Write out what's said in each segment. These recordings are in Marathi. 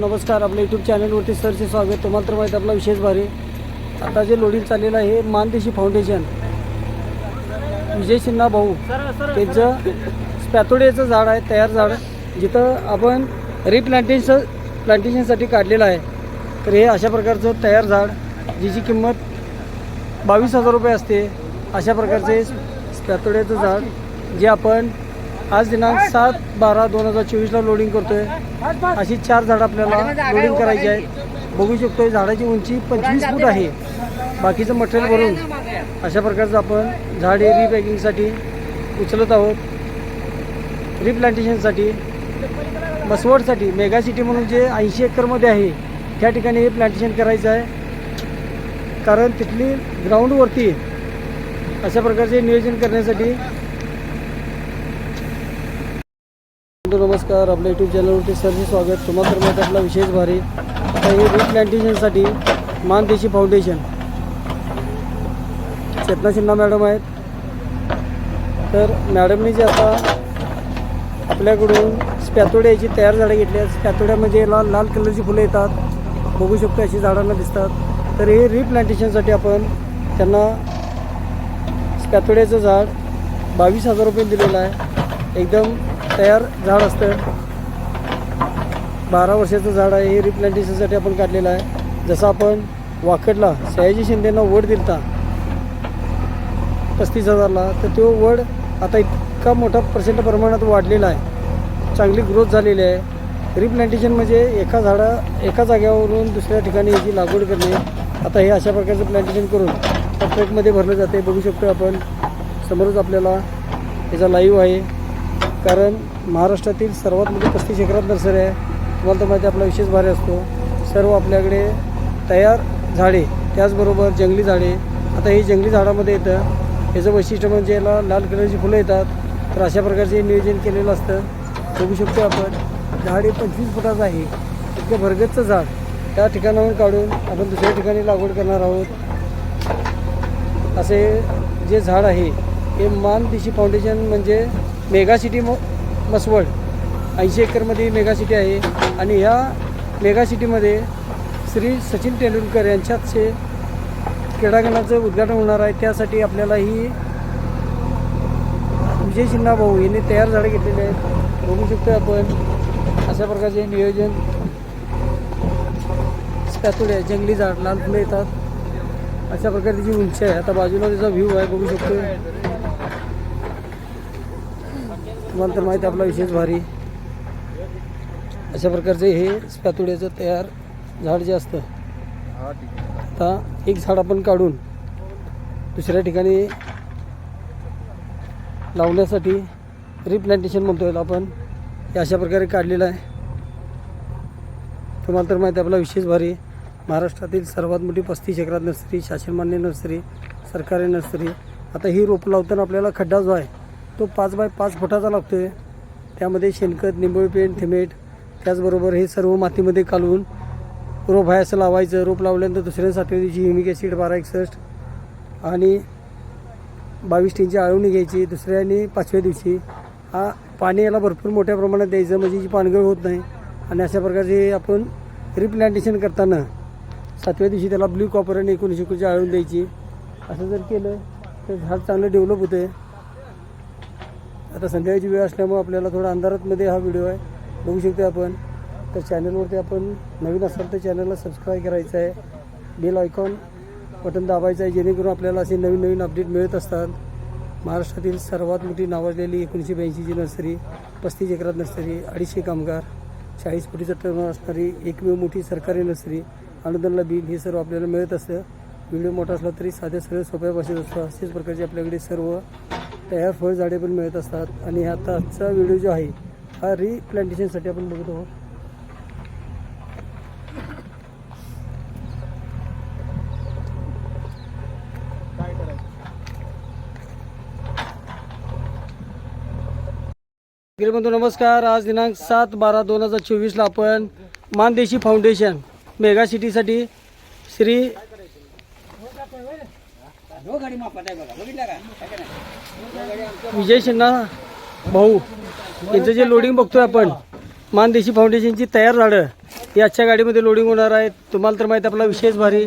नमस्कार. आपल्या यूट्यूब चॅनलवरती सरचे स्वागत. तुम्हाला तर माहीत आपला विशेष भारी. आता जे लोडिंग चाललेलं आहे हे मानदेशी फाउंडेशन विजय सिन्हा भाऊ. त्यांचं स्पॅथोडियाचं झाड आहे तयार झाड. जिथं आपण रिप्लांटेशन प्लांटेशनसाठी काढलेलं आहे. तर हे अशा प्रकारचं तयार झाड जिची किंमत बावीस हजार रुपये असते. अशा प्रकारचे स्पॅथोडियाचं झाड जे आपण आज दिनांक सात बारा दोन हजार चोवीसला लोडिंग करतोय. अशी चार झाडं आपल्याला लोडिंग करायची आहेत. बघू शकतो झाडाची उंची पंचवीस फूट आहे. बाकीचं मटेरियल भरून अशा प्रकारचं आपण झाडे रिपॅकिंगसाठी उचलत आहोत. रिप्लांटेशनसाठी बसवडसाठी मेगा सिटी म्हणून जे ऐंशी एकरमध्ये आहे त्या ठिकाणी हे प्लांटेशन करायचं आहे. कारण तिथली ग्राउंडवरती अशा प्रकारचे नियोजन करण्यासाठी बंधू नमस्कार. आपल्या यूट्यूब चॅनलवरती सरचे स्वागत. तुम्हाला तर माहिती आपला विशेष भारी. आता हे रिप्लांटेशनसाठी मानदेशी फाउंडेशन चेतना सिन्हा मॅडम आहेत. तर मॅडमनी जे आता आपल्याकडून स्पॅथोड्याची तयार झाडं घेतली आहेत. स्पॅथोड्यामध्ये लाल लाल कलरची फुलं येतात. बघू शकतो अशी झाडांना दिसतात. तर हे रिप्लांटेशनसाठी आपण त्यांना स्पॅथोड्याचं झाड बावीस हजार रुपये दिलेलं आहे. एकदम तयार झाड असतं. बारा वर्षाचं झाड आहे हे रिप्लांटेशनसाठी आपण काढलेलं आहे. जसं आपण वाकडला सयाजी शिंदेना वड दिलता पस्तीस हजारला तर तो वड आता इतका मोठा पर्सेंट प्रमाणात वाढलेला आहे. चांगली ग्रोथ झालेली आहे. रिप्लांटेशन म्हणजे एका झाडा एका जाग्यावरून दुसऱ्या ठिकाणी याची लागवड करणे. आता हे अशा प्रकारचं प्लांटेशन करून ट्रेकमध्ये ट्रकमध्ये भरलं जाते. बघू शकतो आपण. समोरच आपल्याला याचा लाईव्ह आहे. कारण महाराष्ट्रातील सर्वात मोठी पस्तीस एकरात नर्सरी आहे. तुम्हाला तर माहिती आपला विशेष भारी असतो. सर्व आपल्याकडे तयार झाडे त्याचबरोबर जंगली झाडे. आता ही जंगली झाडामध्ये येतं. याचं वैशिष्ट्य म्हणजे याला लाल कलरची फुलं येतात. तर अशा प्रकारचे नियोजन केलेलं असतं. बघू शकतो आपण झाड हे पंचवीस फुटाचं आहे. इतकं भरगतचं झाड. त्या ठिकाणाहून काढून आपण दुसऱ्या ठिकाणी लागवड करणार आहोत. असे जे झाड आहे हे मान दिशी फाउंडेशन म्हणजे मेगा सिटी म मसवड. ऐंशी एकरमध्ये मेगा सिटी आहे. आणि ह्या मेगा सिटीमध्ये श्री सचिन तेंडुलकर यांच्याचे क्रीडांगणाचं उद्घाटन होणार आहे. त्यासाठी आपल्याला ही विजय सिन्हा भाऊ यांनी तयार झाडे घेतलेले आहेत. बघू शकतो आपण अशा प्रकारचे नियोजन. स्पॅथोड्या जंगली झाड लाल फुलं येतात. अशा प्रकारे त्याची उंची आहे आता बाजूला त्याचा व्ह्यू आहे बघू शकतो. तुम्हाला तर माहिती आपला विशेष भारी. अशा प्रकारचे हे स्पॅतुड्याचं तयार झाड जे असतं आता एक झाड आपण काढून दुसऱ्या ठिकाणी लावण्यासाठी रिप्लांटेशन म्हणतो याला आपण. हे अशा प्रकारे काढलेलं आहे. तुम्हाला तर माहिती आहे आपला विशेष भारी. महाराष्ट्रातील सर्वात मोठी पस्तीस एकरात नर्सरी शासनमान्य नर्सरी सरकारी नर्सरी. आता ही रोपं लावताना आपल्याला खड्डा जो आहे तो पाच बाय पाच फुटाचा लागतो आहे त्यामध्ये शेणखत निंबोळी पेंट थिमेट त्याचबरोबर हे सर्व मातीमध्ये कालवून रोप आहे असं लावायचं. रोप लावल्यानंतर दुसऱ्या सातव्या दिवशी ह्युमिक ॲसिड बारा एकसष्ट आणि बावीस टीनची आळवणी घ्यायची. दुसऱ्या आणि पाचव्या दिवशी हा पाणी याला भरपूर मोठ्या प्रमाणात द्यायचं. म्हणजे जी पानगळ होत नाही. आणि अशा प्रकारचे आपण रिप्लांटेशन करताना सातव्या दिवशी त्याला ब्ल्यू कॉपर आणि एकोणीसशे एकोणीसची आळवून द्यायची. असं जर केलं तर झाड चांगलं डेव्हलप होतं आहे आता संध्याकाळची वेळ असल्यामुळे आपल्याला थोडा अंधारातमध्ये हा व्हिडिओ आहे. बघू शकतो आपण. तर चॅनलवरती आपण नवीन असाल तर चॅनलला सबस्क्राईब करायचं आहे. बेल आयकॉन बटन दाबायचं आहे जेणेकरून आपल्याला असे नवीन नवीन अपडेट मिळत असतात. महाराष्ट्रातील सर्वात मोठी नावाजलेली एकोणीसशे ब्याऐंशीची नर्सरी पस्तीस एकरात नर्सरी अडीचशे कामगार चाळीस कोटीचा टर्न असणारी एकमेव मोठी सरकारी नर्सरी अनुदानला बिल हे सर्व आपल्याला मिळत असतं. व्हिडिओ मोठा असला तरी साध्या सरळ सोप्या भाषेत असतो. असेच प्रकारचे आपल्याकडे सर्व तयार फळझाडे पण मिळत असतात. आणि आता आजचा व्हिडिओ जो आहे हा रिप्लांटेशनसाठी आपण बघत आहोत. बंधू नमस्कार. आज दिनांक सात बारा दोन हजार चोवीसला आपण मानदेशी फाउंडेशन मेगा सिटीसाठी श्री विजय शिंगा भाऊ यांचं जे लोडिंग बघतोय आपण मानदेशी फाउंडेशनची तयार झाडं ही आजच्या गाडीमध्ये लोडिंग होणार आहे. तुम्हाला तर माहीत आपला विशेष भारी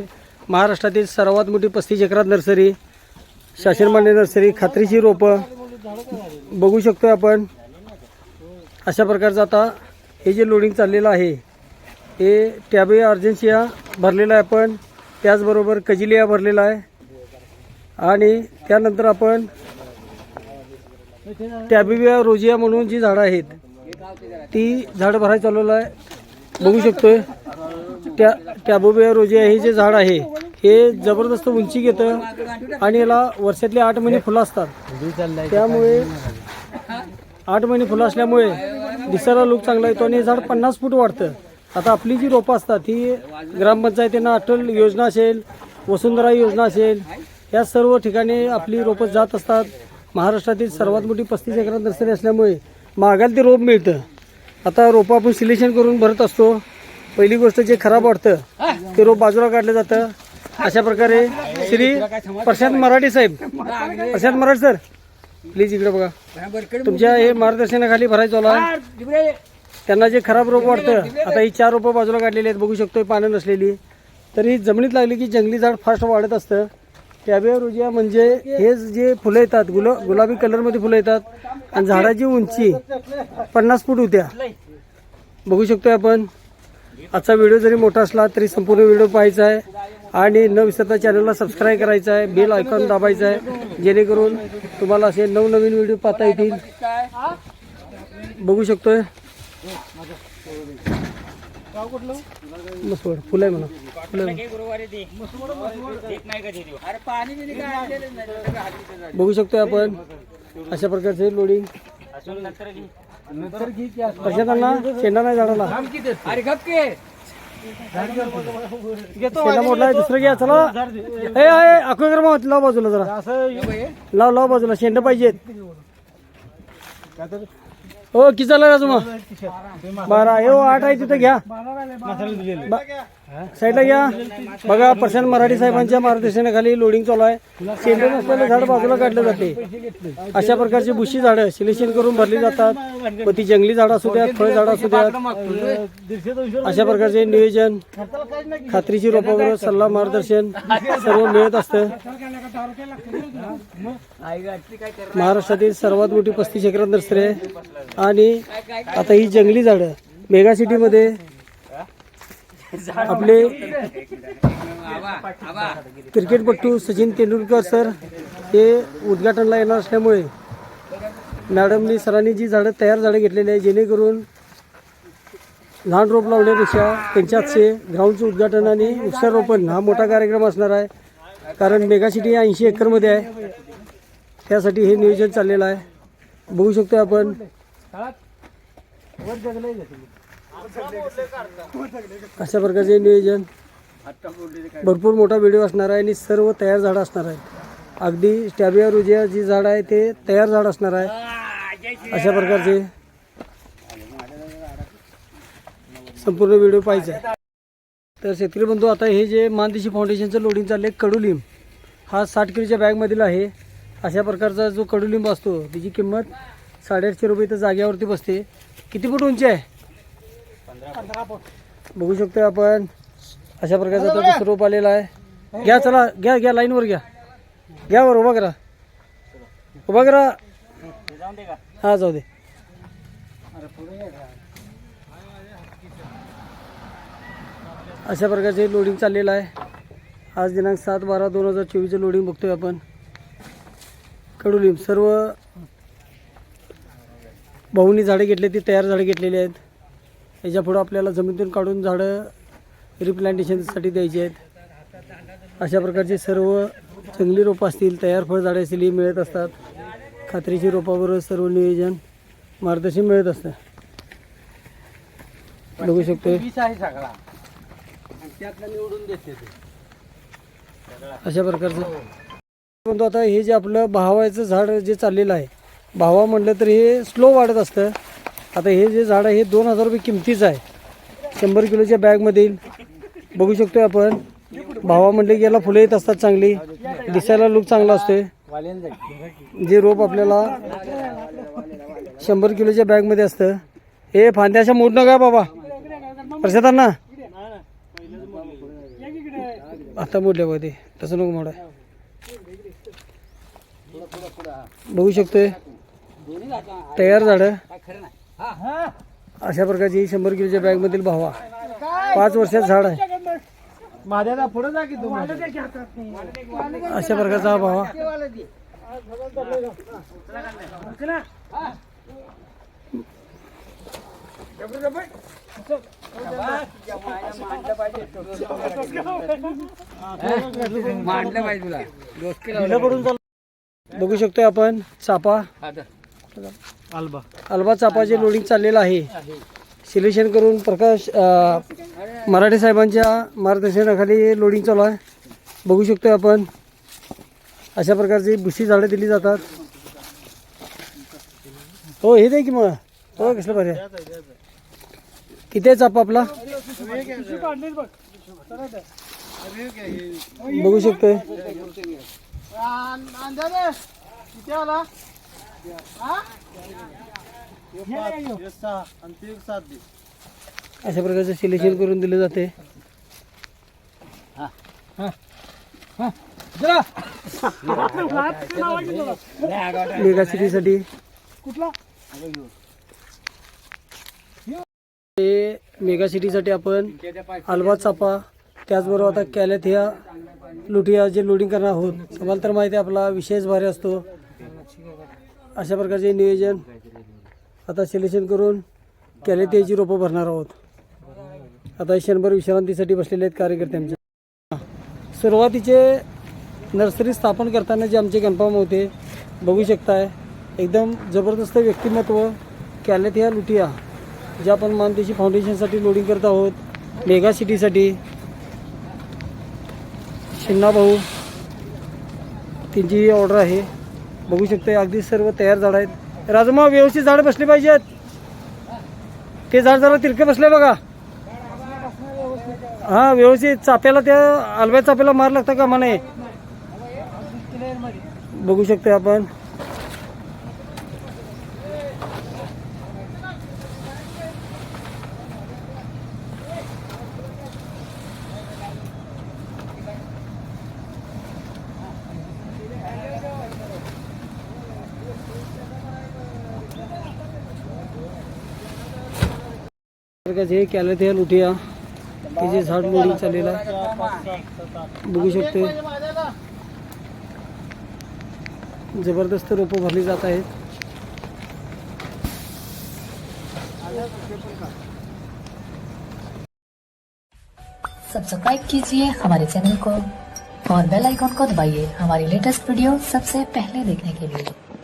महाराष्ट्रातील सर्वात मोठी पस्तीस एकरात नर्सरी शासनमान्य नर्सरी खात्रीची रोपं बघू शकतो आपण. अशा प्रकारचं आता हे जे लोडिंग चाललेलं आहे हे टॅबे अर्जन्सिया भरलेलं आहे आपण. त्याचबरोबर कजिलिया भरलेला आहे. आणि त्यानंतर आपण टॅबिविया रोजिया म्हणून जी झाडं आहेत ती झाडं भरायला चालवलं आहे. बघू शकतोय त्या टॅबोबिया रोजिया हे जे झाड आहे हे जबरदस्त उंची घेतं आणि याला वर्षातले आठ महिने फुलं असतात. त्यामुळे आठ महिने फुलं असल्यामुळे दिसायला लुक चांगला येतो आणि हे झाड पन्नास फूट वाढतं. आता आपली जी रोपं असतात ही ग्रामपंचायतींना अटल योजना असेल वसुंधरा योजना असेल या सर्व ठिकाणी आपली रोपं जात असतात. महाराष्ट्रातील सर्वात मोठी पस्तीस एकरात नर्सरी असल्यामुळे मागायला ते रोप मिळतं. आता रोपं आपण सिलेक्शन करून भरत असतो. पहिली गोष्ट जे खराब वाटतं ते रोप बाजूला काढलं जातं. अशा प्रकारे श्री प्रशांत मराठी साहेब. प्रशांत मराठी सर प्लीज इकडे बघा. तुमच्या हे मार्गदर्शनाखाली भरायचं आला त्यांना जे खराब रोप वाटतं आता ही चार रोपं बाजूला काढलेली आहेत. बघू शकतोय पानं नसलेली. तरी जमिनीत लागली की जंगली झाड फास्ट वाढत असतं. टॅबिया रोजिया म्हणजे हे जे फुलं येतात गुल गुलाबी कलरमध्ये फुलं येतात आणि झाडाची उंची पन्नास फूट होत्या. बघू शकतोय आपण. आजचा व्हिडिओ जरी मोठा असला तरी संपूर्ण व्हिडिओ पाहायचा आहे आणि न विसरता चॅनलला सबस्क्राईब करायचं आहे बेल आयकॉन दाबायचं आहे. जेणेकरून तुम्हाला असे नवनवीन व्हिडिओ पाहता येतील. बघू शकतोय. मसवड फुलं आहे म्हणा. फुलं. बघू शकतोय आपण अशा प्रकारचे लोडिंग कशाला शेंडा नाही झाडाला. शेंडा मोठला आहे दुसरं घ्या चला. ए आहे अकोकर मग लाव बाजूला जरा. लाव लाव बाजूला शेंड पाहिजेत. हो किती चालला राजू मग? बारा. हे आठ आहे तिथं घ्या. बा- साईडला घ्या बघा प्रशांत मराठी साहेबांच्या मार्गदर्शनाखाली लोडिंग चालू आहे. शेंडे नसलेलं झाड बाजूला काढलं जाते. अशा प्रकारची बुशी झाडं सिलेक्शन करून भरली जातात. व ती जंगली झाडं असू द्यात फळ झाडं असू द्यात. अशा प्रकारचे नियोजन खात्रीची रोपावर सल्ला मार्गदर्शन सर्व मिळत असतं. महाराष्ट्रातील सर्वात मोठी पस्तीस एकरात नर्सरी आहे. आणि आता ही जंगली झाडं मेगा सिटीमध्ये आपले क्रिकेटपटू सचिन तेंडुलकर सर हे उद्घाटनला येणार असल्यामुळे मॅडमनी सरांनी जी झाडं तयार झाडं घेतलेली आहे जेणेकरून लहान रोप लावण्यापेक्षा त्यांच्यातचे ग्राउंडचं उद्घाटन आणि वृक्षारोपण हा मोठा कार्यक्रम असणार आहे. कारण मेगा सिटी ऐंशी एकरमध्ये आहे. त्यासाठी हे नियोजन चाललेलं आहे. बघू शकतो आपण. अशा प्रकारचे नियोजन. भरपूर मोठा व्हिडिओ असणार आहे आणि सर्व तयार झाडं असणार आहे अगदी स्टॅबिया रुजिया जी झाड आहे ते तयार झाड असणार आहे. अशा प्रकारचे. संपूर्ण व्हिडिओ पाहिजे तर शेतकरी बंधू आता हे जे मानदेशी फाउंडेशनचं लोडिंग चाललं आहे कडुलिंब. हा साठ किलोच्या बॅगमधील आहे. अशा प्रकारचा जो कडुलिंब असतो त्याची किंमत साडेआठशे रुपये तर जाग्यावरती बसते. किती फूट उंची आहे? बघू शकतो आपण. अशा प्रकारचा तो दुसरं आलेला आहे. घ्या चला घ्या घ्या लाईनवर घ्या. घ्या वर उभा करा. उभा करा. हा जाऊ दे. अशा प्रकारचे लोडिंग चाललेलं आहे. आज दिनांक सात बारा दोन हजार चोवीसचं लोडिंग बघतोय आपण. कडुलिंब सर्व भाऊनी झाडे घेतले ती तयार झाडे घेतलेली आहेत. याच्या पुढं आपल्याला जमिनीतून काढून झाडं रिप्लांटेशनसाठी द्यायची आहेत. अशा प्रकारचे सर्व जंगली रोपं असतील तयार फळ झाडे असतील ही मिळत असतात. खात्रीची रोपाबरोबर सर्व नियोजन मार्गदर्शन मिळत असतं. बघू शकतोय. आहे सगळा. आणि त्यातला निवडून देते ते. अशा प्रकारचं. परंतु आता हे जे आपलं भावाचं झाड जे चाललेलं आहे भावा म्हटलं तर हे स्लो वाढत असतं. आता हे जे झाड आहे हे दोन हजार रुपये किमतीचं आहे. शंभर किलोच्या बॅगमध्ये येईल. बघू शकतोय आपण. भावा म्हटले की याला फुलं येत असतात चांगली. दिसायला लुक चांगला असतोय. जे रोप आपल्याला शंभर किलोच्या बॅगमध्ये असतं. हे फांद्याच्या मोडणं का बाबा. प्रसादांना आता मोडल्या बघ ते. तसं नको मोडा. बघू शकतोय. तयार झाडं. अशा प्रकारची शंभर किलोच्या बॅगमधील भावा. पाच वर्षात झाड आहे. माझ्याला पुढे जा की तू अशा प्रकारचा हा भावा. मांडलं पाहिजे तुला. बघू शकतोय आपण चापा. अल्बा. अल्बा चापाचे लोडिंग चाललेलं आहे. सिलेक्शन करून प्रकाश मराठे साहेबांच्या मार्गदर्शनाखाली लोडिंग चालू आहे. बघू शकतोय आपण. अशा प्रकारची बुशी झाडं दिली जातात. हो हे दे की मग. हो कसलं बरं आहे. किती आहे चापा आपला? बघू शकतोय. अशा प्रकारचं सिलेक्शन करून दिलं जाते. मेगा सिटीसाठी. मेगासिटीसाठी मेगा सिटीसाठी आपण अल्बा चापा त्याचबरोबर आता कॅलेथिया ह्या लुटिया जे लोडिंग करणार आहोत. तुम्हाला तर माहिती आहे आपला विशेष भारी असतो. अशा प्रकारचे नियोजन आता सिलेक्शन करून कॅलेथ रोपं भरणार आहोत. आता क्षणभर विश्रांतीसाठी बसलेले आहेत कार्यकर्ते सुरुवातीचे नर्सरी स्थापन करताना जे आमचे कन्फर्म होते बघू शकताय एकदम जबरदस्त व्यक्तिमत्व कॅलेथिया लुटिया ज्या आपण मानदेशी फाउंडेशनसाठी लोडिंग करत आहोत मेगा सिटीसाठी शिन्ना भाऊ त्यांची ऑर्डर आहे. बघू शकते अगदी सर्व तयार झाड आहेत. राजमा व्यवस्थित झाडं बसली पाहिजेत. ते झाड जरा तिरके बसले बघा. हा व्यवस्थित. चाप्याला त्या अलव्या चाप्याला मार लागता का म्हणे बघू शकते आपण. हे कॅलेथ हे लुटिया हे जे झाड लोडिंग चाललेलं आहे. बघू शकतोय. ज़बरदस्त रोपं भरली जात आहेत. सब्सक्राइब कीजिए हमारे चैनल को और बेल आइकॉन को दबाइए हमारी लेटेस्ट वीडियो सबसे पहले देखने के लिए।